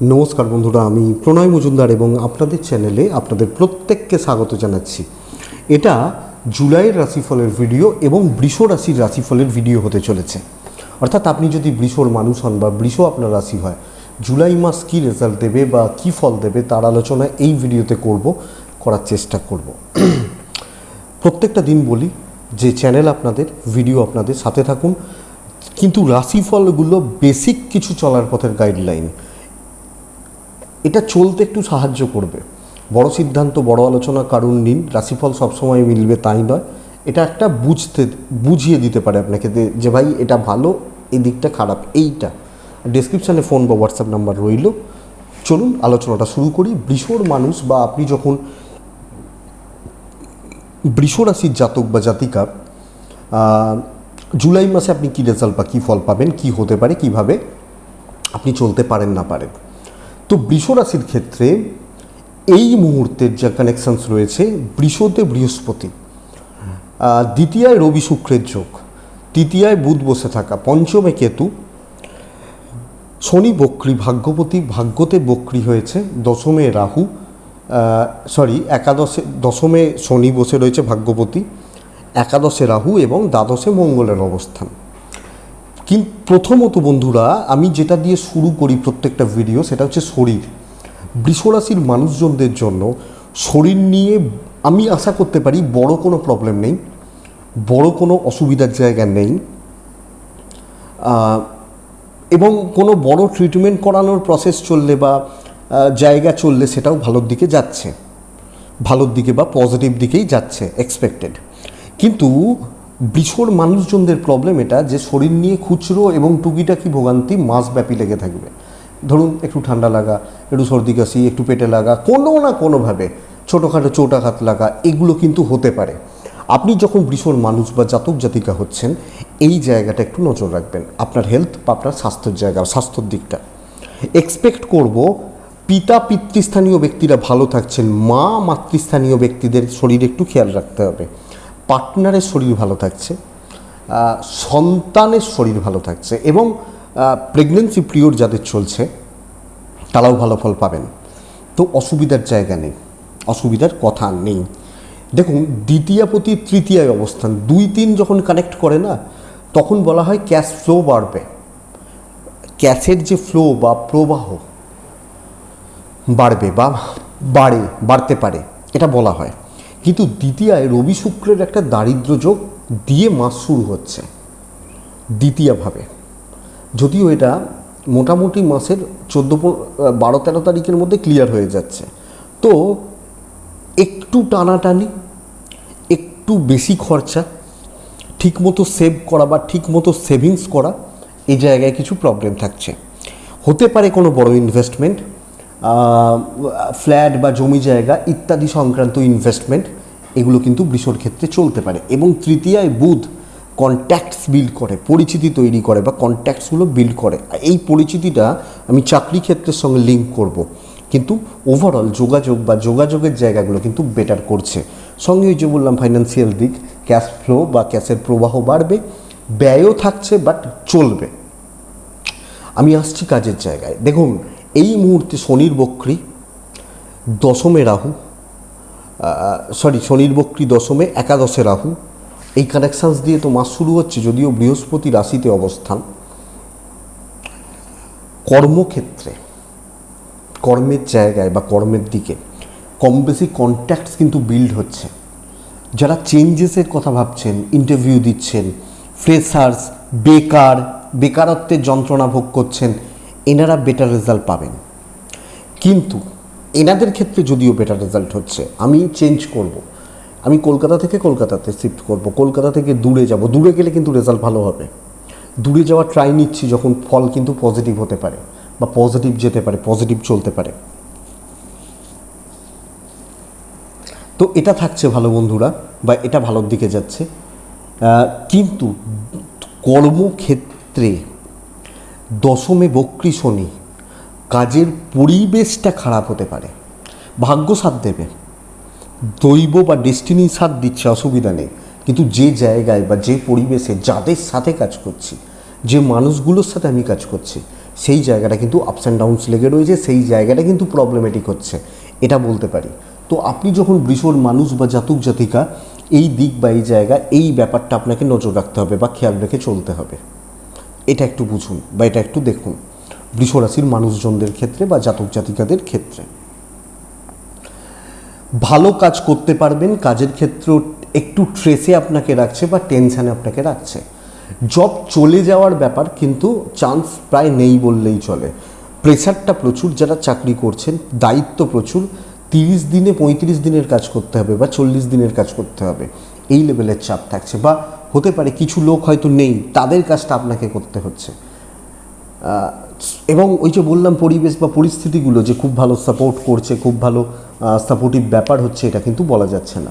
নমস্কার বন্ধুরা, আমি প্রণয় মজুমদার এবং আপনাদের চ্যানেলে আপনাদের প্রত্যেককে স্বাগত জানাচ্ছি। এটা জুলাইয়ের রাশিফলের ভিডিও এবং বৃষ রাশির রাশিফলের ভিডিও হতে চলেছে। অর্থাৎ আপনি যদি বৃষর মানুষ হন বা বৃষ আপনার রাশি হয়, জুলাই মাস কী রেজাল্ট দেবে বা কী ফল দেবে তার আলোচনা এই ভিডিওতে করব, করার চেষ্টা করব। প্রত্যেকটা দিন বলি যে চ্যানেল আপনাদের, ভিডিও আপনাদের সাথে থাকুন। কিন্তু রাশিফলগুলো বেসিক কিছু চলার পথের গাইডলাইন এটা চলতে একটু সাহায্য করবে। বড় সিদ্ধান্ত, বড় আলোচনা কারণ নিন, রাশিফল সবসময় মিলবে তাই নয়। এটা একটা বুঝতে, বুঝিয়ে দিতে পারে আপনাকে যে- ভাই এটা ভালো, এই দিকটা খারাপ, এইটা। ডেসক্রিপশানে ফোন বা হোয়াটসঅ্যাপ নাম্বার রইল। চলুন আলোচনাটা শুরু করি। বৃষর মানুষ বা আপনি যখন বৃষ রাশির জাতক বা জাতিকা জুলাই মাসে আপনি কী রেজাল্ট বা কী ফল পাবেন, কী হতে পারে, কীভাবে আপনি চলতে পারেন না পারেন? তো বৃষ রাশির ক্ষেত্রে এই মুহূর্তের যা কানেকশানস রয়েছে, বৃষতে বৃহস্পতি। দ্বিতীয়ায় রবি শুক্রের যোগ, তৃতীয়ায় বুধ বসে থাকা, পঞ্চমে কেতু, শনি বক্রী, ভাগ্যপতি, ভাগ্যতে বক্রী হয়েছে, দশমে রাহু সরি একাদশে, দশমে শনি বসে রয়েছে ভাগ্যপতি, একাদশে রাহু এবং দ্বাদশে মঙ্গলের অবস্থান। কিন্তু প্রথমত বন্ধুরা, আমি যেটা দিয়ে শুরু করি প্রত্যেকটা ভিডিও সেটা হচ্ছে শরীর। বৃষরাশির মানুষজনদের জন্য শরীর নিয়ে আমি আশা করতে পারি বড় কোনো প্রবলেম নেই, বড় কোনো অসুবিধার জায়গা নেই এবং কোনো বড় ট্রিটমেন্ট করানোর প্রসেস চললে বা জায়গা চললে সেটাও ভালোর দিকে যাচ্ছে। ভালোর দিকে বা পজিটিভ দিকেই যাচ্ছে এক্সপেক্টেড কিন্তু বৃষর মানুষজনদের প্রবলেম এটা যে শরীর নিয়ে খুচরো এবং টুকিটাকি ভোগান্তি মাসব্যাপী লেগে থাকবে। ধরুন, একটু ঠান্ডা লাগা, একটু সর্দি কাশি, একটু পেটে লাগা, কোনো না কোনোভাবে ছোটোখাটো চোটাঘাত লাগা, এগুলো কিন্তু হতে পারে। আপনি যখন বৃষর মানুষ বা জাতক জাতিকা হচ্ছেন, এই জায়গাটা একটু নজর রাখবেন। আপনার হেলথ বা আপনার স্বাস্থ্যের জায়গা, স্বাস্থ্যর দিকটা। এক্সপেক্ট করব, পিতা পিতৃস্থানীয় ব্যক্তিরা ভালো থাকছেন, মা মাতৃস্থানীয় ব্যক্তিদের শরীর একটু খেয়াল রাখতে হবে। পার্টনারের শরীর ভালো থাকছে সন্তানের শরীর ভালো থাকছে এবং প্রেগনেন্সি পিরিয়ড যাদের চলছে, তারাও ভালো ফল পাবেন। তো অসুবিধার জায়গা নেই, অসুবিধার কথা নেই। দেখুন দ্বিতীয়াপতি তৃতীয় অবস্থান, দুই তিন যখন কানেক্ট করে না, তখন বলা হয় ক্যাশ ফ্লো বাড়বে। ক্যাশের যে ফ্লো বা প্রবাহ বাড়বে বা বাড়ে, বাড়তে পারে, এটা বলা হয়। কিন্তু দ্বিতীয়ায় রবি শুক্রের একটা দারিদ্র যোগ দিয়ে মাস শুরু হচ্ছে, দ্বিতীয়ভাবে। যদিও এটা মোটামুটি মাসের চোদ্দ বারো তেরো তারিখের মধ্যে ক্লিয়ার হয়ে যাচ্ছে। তো একটু টানাটানি, একটু বেশি খরচা, ঠিকমতো সেভ করা বা ঠিকমতো সেভিংস করা, এই জায়গায় কিছু প্রবলেম থাকছে। হতে পারে কোনো বড় ইনভেস্টমেন্ট ফ্ল্যাট বা জমি জায়গা ইত্যাদি সংক্রান্ত ইনভেস্টমেন্ট এগুলো কিন্তু বৃষর ক্ষেত্রে চলতে পারে। এবং তৃতীয়ায় বুধ কন্ট্যাক্টস বিল্ড করে, পরিচিতি তৈরি করে বা কন্ট্যাক্টসগুলো বিল্ড করে। এই পরিচিতিটা আমি চাকরি ক্ষেত্রের সঙ্গে লিঙ্ক করব। কিন্তু ওভারঅল যোগাযোগ বা যোগাযোগের জায়গাগুলো কিন্তু বেটার করছে। সঙ্গে যে বললাম ফাইন্যান্সিয়াল দিক ক্যাশ ফ্লো বা ক্যাশের প্রবাহ বাড়বে, ব্যয়ও থাকছে বাট চলবে। আমি আসছি কাজের জায়গায়। দেখুন, এই মুহূর্তে শনির বক্রী, দশমে রাহু সরি শনির বক্রী দশমে একাদশে রাহু। এই কানেকশানস দিয়ে তো মাস শুরু হচ্ছে, যদিও বৃহস্পতি রাশিতে অবস্থান। কর্মক্ষেত্রে, কর্মের জায়গায় বা কর্মের দিকে কম বেশি কন্ট্যাক্টস কিন্তু বিল্ড হচ্ছে। যারা চেঞ্জেসের কথা ভাবছেন ইন্টারভিউ দিচ্ছেন ফ্রেশার্স বেকার, বেকারত্বের যন্ত্রণা ভোগ করছেন, এনারা বেটার রেজাল্ট পাবেন। কিন্তু এনাদের ক্ষেত্রে যদিও বেটার রেজাল্ট হচ্ছে, আমি চেঞ্জ করব। আমি কলকাতা থেকে কলকাতাতে শিফট করব, কলকাতা থেকে দূরে যাব। দূরে গেলে কিন্তু রেজাল্ট ভালো হবে। দূরে যাওয়ার ট্রাই নিচ্ছি যখন ফল কিন্তু পজিটিভ হতে পারে বা পজিটিভ যেতে পারে পজিটিভ চলতে পারে। তো এটা থাকছে ভালো বন্ধুরা, বা এটা ভালোর দিকে যাচ্ছে। কিন্তু কর্মক্ষেত্রে দশমে বক্রী শনি কাজের পরিবেশটা খারাপ হতে পারে। ভাগ্য সাথ দেবে। দৈব বা ডেস্টিনি সাথ দিচ্ছে, অসুবিধা নেই। কিন্তু যে জায়গায় বা যে পরিবেশে যাদের সাথে কাজ করছি, যে মানুষগুলোর সাথে আমি কাজ করছি, সেই জায়গাটা কিন্তু আপস অ্যান্ড ডাউনস লেগে রয়েছে, সেই জায়গাটা কিন্তু প্রবলেমেটিক হচ্ছে। এটা বলতে পারি। তো আপনি যখন বৃষর মানুষ বা জাতক, জাতিকা, এই দিক বা এই জায়গা, এই ব্যাপারটা আপনাকে নজর রাখতে হবে বা খেয়াল রেখে চলতে হবে। এটা একটু বুঝুন বা এটা একটু দেখুন। বৃষরাশির মানুষজনদের ক্ষেত্রে বা জাতক জাতিকাদের ক্ষেত্রে। ভালো কাজ করতে পারবেন, কাজের ক্ষেত্রে একটু ট্রেসে আপনাকে রাখছে বা টেনশানে আপনাকে রাখছে। জব চলে যাওয়ার ব্যাপার কিন্তু চান্স প্রায় নেই বললেই চলে। প্রেশারটা প্রচুর, যারা চাকরি করছেন, দায়িত্ব প্রচুর, তিরিশ দিনে পঁয়ত্রিশ দিনের কাজ করতে হবে বা চল্লিশ দিনের কাজ করতে হবে। এই লেভেলের চাপ থাকছে বা হতে পারে কিছু লোক হয়তো নেই, তাদের কাজটা আপনাকে করতে হচ্ছে। এবং ওই যে বললাম পরিবেশ বা পরিস্থিতিগুলো যে খুব ভালো সাপোর্ট করছে, খুব ভালো সাপোর্টিভ ব্যাপার হচ্ছে এটা কিন্তু বলা যাচ্ছে না।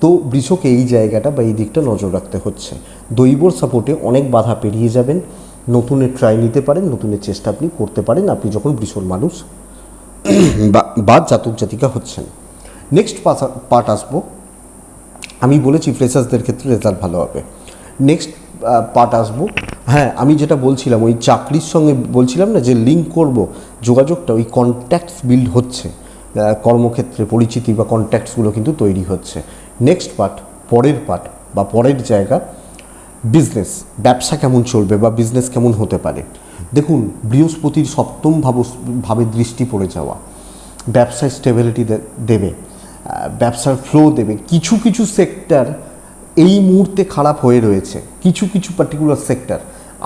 তো বৃষকে এই জায়গাটা বা এই দিকটা নজর রাখতে হচ্ছে। দৈবর সাপোর্টে অনেক বাধা পেরিয়ে যাবেন, নতুনের ট্রাই নিতে পারেন, নতুনের চেষ্টা আপনি করতে পারেন, আপনি যখন বৃষর মানুষ, বা- জাতক জাতিকা হচ্ছেন। নেক্সট পার্ট আসব। আমি বলেছি ফ্রেশার্সদের ক্ষেত্রে রেজাল্ট ভালো হবে। নেক্সট পার্ট আসব। হ্যাঁ আমি যেটা বলছিলাম, ওই চাকরির সঙ্গে বলছিলাম না যে লিঙ্ক করব, যোগাযোগটা ওই কন্ট্যাক্টস বিল্ড হচ্ছে। কর্মক্ষেত্রে পরিচিতি বা কন্ট্যাক্টসগুলো কিন্তু তৈরি হচ্ছে। নেক্সট পার্ট পরের পার্ট বা পরের জায়গা বিজনেস ব্যবসা কেমন চলবে বা বিজনেস কেমন হতে পারে। দেখুন, বৃহস্পতির সপ্তম ভাব, ভাবে দৃষ্টি পড়ে যাওয়া। ব্যবসায় স্টেবিলিটি দেবে ব্যবসার ফ্লো দেবে। কিছু কিছু সেক্টর এই মুহূর্তে খারাপ হয়ে রয়েছে। কিছু কিছু পার্টিকুলার সেক্টর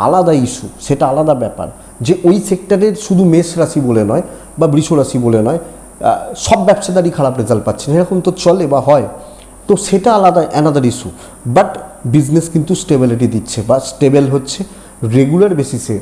আলাদা ইস্যু, সেটা আলাদা ব্যাপার। যে ওই সেক্টরের শুধু মেষ রাশি বলে নয় বা বৃষ রাশি বলে নয় সব ব্যবসাদারই খারাপ রেজাল্ট পাচ্ছেন। এরকম তো চলে বা হয়। তো সেটা আলাদা অ্যানাদার ইস্যু বাট বিজনেস কিন্তু স্টেবিলিটি দিচ্ছে বা স্টেবল হচ্ছে রেগুলার বেসিসে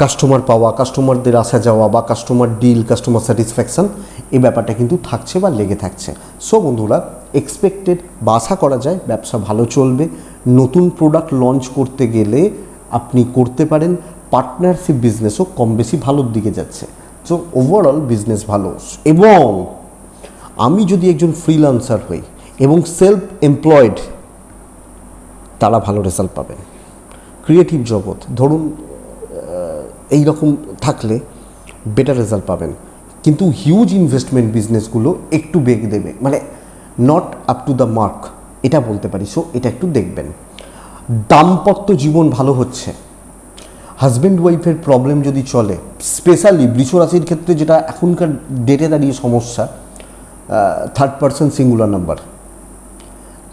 কাস্টমার পাওয়া কাস্টমারদের আসা যাওয়া বা কাস্টমার ডিল কাস্টমার স্যাটিসফ্যাকশান এই ব্যাপারটা কিন্তু থাকছে বা লেগে থাকছে। সো বন্ধুরা এক্সপেক্টেড বা করা যায় ব্যবসা ভালো চলবে। নতুন প্রোডাক্ট লঞ্চ করতে গেলে আপনি করতে পারেন পার্টনারশিপ বিজনেসও কম বেশি ভালোর দিকে যাচ্ছে। সো ওভারঅল বিজনেস ভালো। এবং আমি যদি একজন ফ্রিল্যান্সার হই এবং সেলফ এমপ্লয়েড তারা ভালো রেজাল্ট পাবেন। ক্রিয়েটিভ জগৎ, ধরুন এই রকম থাকলে বেটার রেজাল্ট পাবেন। কিন্তু হিউজ ইনভেস্টমেন্ট বিজনেসগুলো একটু বেগ দেবে। মানে not up to the mark এটা বলতে পারি। সো এটা একটু দেখবেন। দাম্পত্য জীবন ভালো হচ্ছে। হাজব্যান্ড ওয়াইফের প্রবলেম যদি চলে স্পেশালি বৃষরাশির ক্ষেত্রে যেটা এখনকার ডেটে দাঁড়িয়ে সমস্যা থার্ড পার্সন সিঙ্গুলার নাম্বার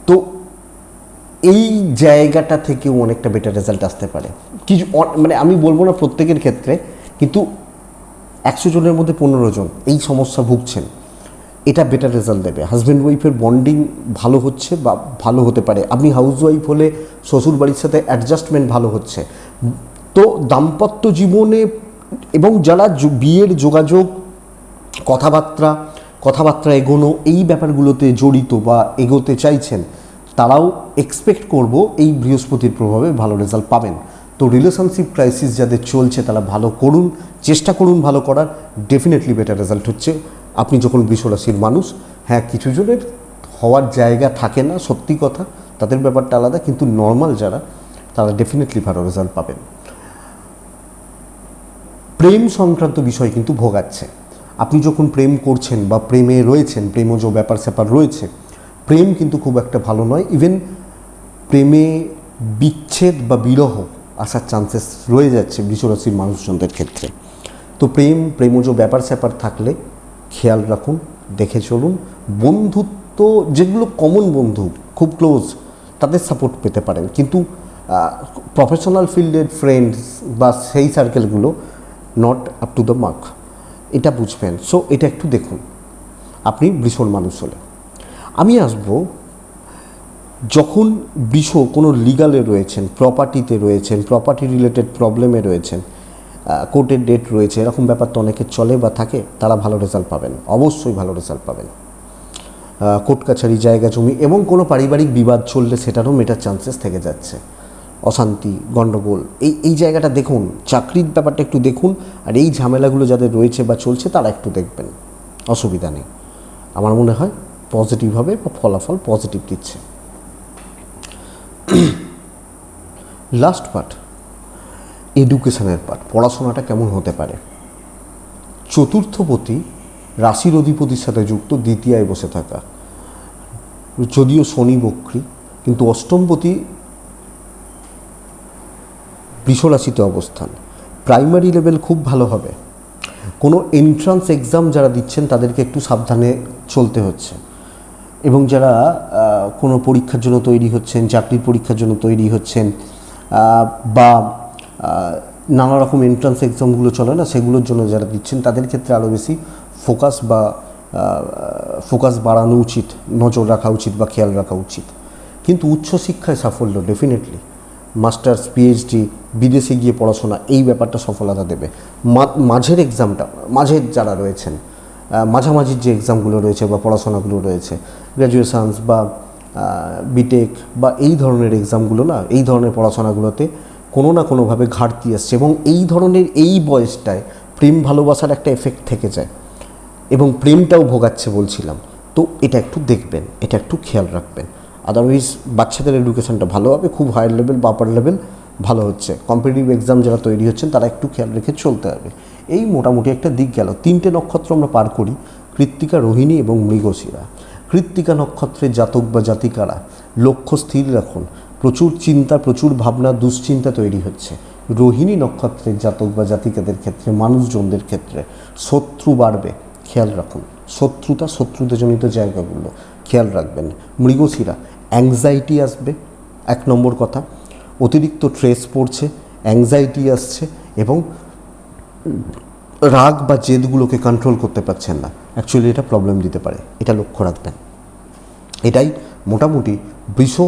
তো এই জায়গাটা থেকেও অনেকটা বেটার রেজাল্ট আসতে পারে। কিছু মানে আমি বলব না প্রত্যেকের ক্ষেত্রে, কিন্তু একশো জনের মধ্যে পনেরো জন এই সমস্যা ভুগছেন। এটা বেটার রেজাল্ট দেবে। হাজব্যান্ড ওয়াইফের বন্ডিং ভালো হচ্ছে বা ভালো হতে পারে। আপনি হাউস ওয়াইফ হলে শ্বশুর বাড়ির সাথে অ্যাডজাস্টমেন্ট ভালো হচ্ছে। তো দাম্পত্য জীবনে এবং যারা বিয়ের যোগাযোগ, কথাবার্তা কথাবার্তা এগোনো এই ব্যাপারগুলোতে জড়িত বা এগোতে চাইছেন, তারাও এক্সপেক্ট করব এই বৃহস্পতির প্রভাবে ভালো রেজাল্ট পাবেন। তো রিলেশনশিপ ক্রাইসিস যাদের চলছে, তারা ভালো করুন, চেষ্টা করুন ভালো করার। ডেফিনেটলি বেটার রেজাল্ট হচ্ছে। আপনি যখন বৃষরাশির মানুষ হ্যাঁ কিছু জনের হওয়ার জায়গা থাকে না, সত্যি কথা, তাদের ব্যাপারটা আলাদা, কিন্তু নর্মাল যারা, তারা ডেফিনেটলি ভালো রেজাল্ট পাবেন। প্রেম সংক্রান্ত বিষয় কিন্তু ভোগাচ্ছে। আপনি যখন প্রেম করছেন বা প্রেমে রয়েছেন প্রেমজ ব্যাপার স্যাপার রয়েছে, প্রেম কিন্তু খুব একটা ভালো নয়। ইভেন প্রেমে বিচ্ছেদ বা বিরহ আসার চান্সেস রয়ে যাচ্ছে বিশ্বরাশির মানুষজনদের ক্ষেত্রে। তো প্রেম প্রেমজ ব্যাপার স্যাপার থাকলে খেয়াল রাখুন, দেখে চলুন। বন্ধুত্ব, যেগুলো কমন বন্ধু, খুব ক্লোজ তাদের সাপোর্ট পেতে পারেন। কিন্তু প্রফেশনাল ফিল্ডের ফ্রেন্ডস বা সেই সার্কেলগুলো not up to the mark এটা বুঝবেন। সো এটা একটু দেখুন। আপনি বৃষণ মানুষ হলে। আমি আসব যখন বৃষ কোনো লিগালে রয়েছেন প্রপার্টিতে রয়েছেন প্রপার্টি রিলেটেড প্রবলেমে রয়েছেন কোর্টের ডেট রয়েছে, এরকম ব্যাপার তো অনেকে চলে বা থাকে, তারা ভালো রেজাল্ট পাবেন, অবশ্যই ভালো রেজাল্ট পাবেন। কোর্ট কাছারি, জায়গা, জমি এবং কোনো পারিবারিক বিবাদ চললে সেটারও মেটার চান্সেস থেকে যাচ্ছে। অশান্তি গণ্ডগোল এই এই জায়গাটা দেখুন, চাকরির ব্যাপারটা একটু দেখুন, আর এই ঝামেলাগুলো যাদের রয়েছে বা চলছে, তারা একটু দেখবেন, অসুবিধা নেই। আমার মনে হয় পজিটিভ হবে বা ফলাফল পজিটিভ দিচ্ছে। লাস্ট পার্ট এডুকেশনের পার্ট পড়াশোনাটা কেমন হতে পারে? চতুর্থপতি রাশির অধিপতির সাথে যুক্ত, দ্বিতীয়ায় বসে থাকা। যদিও শনি বক্রী, কিন্তু অষ্টমপতি বৃষরাশিতে অবস্থান। প্রাইমারি লেভেল খুব ভালো হবে। কোনো এন্ট্রান্স এক্সাম যারা দিচ্ছেন, তাদেরকে একটু সাবধানে চলতে হচ্ছে। এবং যারা কোনো পরীক্ষার জন্য তৈরি হচ্ছেন, চাকরির পরীক্ষার জন্য তৈরি হচ্ছেন বা নানা রকম এন্ট্রান্স এক্সামগুলো চলে না, সেগুলোর জন্য যারা দিচ্ছেন, তাদের ক্ষেত্রে আরও বেশি ফোকাস বা ফোকাস বাড়ানো উচিত, নজর রাখা উচিত বা খেয়াল রাখা উচিত। কিন্তু উচ্চশিক্ষায় সাফল্য ডেফিনেটলি মাস্টার্স পিএইচডি বিদেশে গিয়ে পড়াশোনা, এই ব্যাপারটা সফলতা দেবে। মাঝের এক্সামটা মাঝের যারা রয়েছেন মাঝামাঝির যে এক্সামগুলো রয়েছে বা পড়াশোনাগুলো রয়েছে গ্র্যাজুয়েশানস বা বিটেক বা এই ধরনের এক্সামগুলো না, এই ধরনের পড়াশোনাগুলোতে কোনো না কোনোভাবে ঘাটতি আসছে এবং এই ধরনের এই বয়সটায় প্রেম ভালোবাসার একটা এফেক্ট থেকে যায়। এবং প্রেমটাও ভোগাচ্ছে বলছিলাম। তো এটা একটু দেখবেন, এটা একটু খেয়াল রাখবেন। আদারওয়াইজ বাচ্চাদের এডুকেশনটা ভালো হবে, খুব হায়ার লেভেল বা আপার লেভেল ভালো হচ্ছে। কম্পিটিটিভ এক্সাম যারা তৈরি হচ্ছেন, তারা একটু খেয়াল রেখে চলতে হবে। এই মোটামুটি একটা দিক গেল। তিনটে নক্ষত্র আমরা পার করি, কৃত্তিকা, রোহিণী এবং মৃগশিরা। কৃত্তিকা নক্ষত্রের জাতক বা জাতিকারা লক্ষ্য স্থির রাখুন। প্রচুর চিন্তা, প্রচুর ভাবনা, দুশ্চিন্তা তৈরি হচ্ছে। রোহিণী নক্ষত্রের জাতক বা জাতিকাদের ক্ষেত্রে, মানুষজনদের ক্ষেত্রে শত্রু বাড়বে, খেয়াল রাখুন। শত্রুতা শত্রুতাজনিত জায়গাগুলো, খেয়াল রাখবেন। মৃগশিরা অ্যাংজাইটি আসবে, এক নম্বর কথা। অতিরিক্ত ট্রেস পড়ছে অ্যাংজাইটি আসছে এবং রাগ বা জেদগুলোকে কন্ট্রোল করতে পারছেন না। অ্যাকচুয়ালি এটা প্রবলেম দিতে পারে। এটা লক্ষ্য রাখবেন। এটাই মোটামুটি বৃষ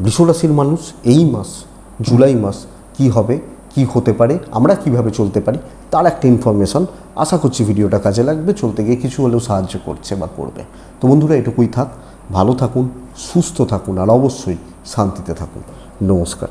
বৃষ রাশির মানুষ এই মাস, জুলাই মাস কি হবে, কি হতে পারে, আমরা কীভাবে চলতে পারি, তার একটা ইনফরমেশন আশা করছি ভিডিওটা কাজে লাগবে, চলতে গিয়ে কিছু হলেও সাহায্য করছে বা করবে। তো বন্ধুরা, এটুকুই থাক, ভালো থাকুন, সুস্থ থাকুন, আর অবশ্যই শান্তিতে থাকুন। নমস্কার।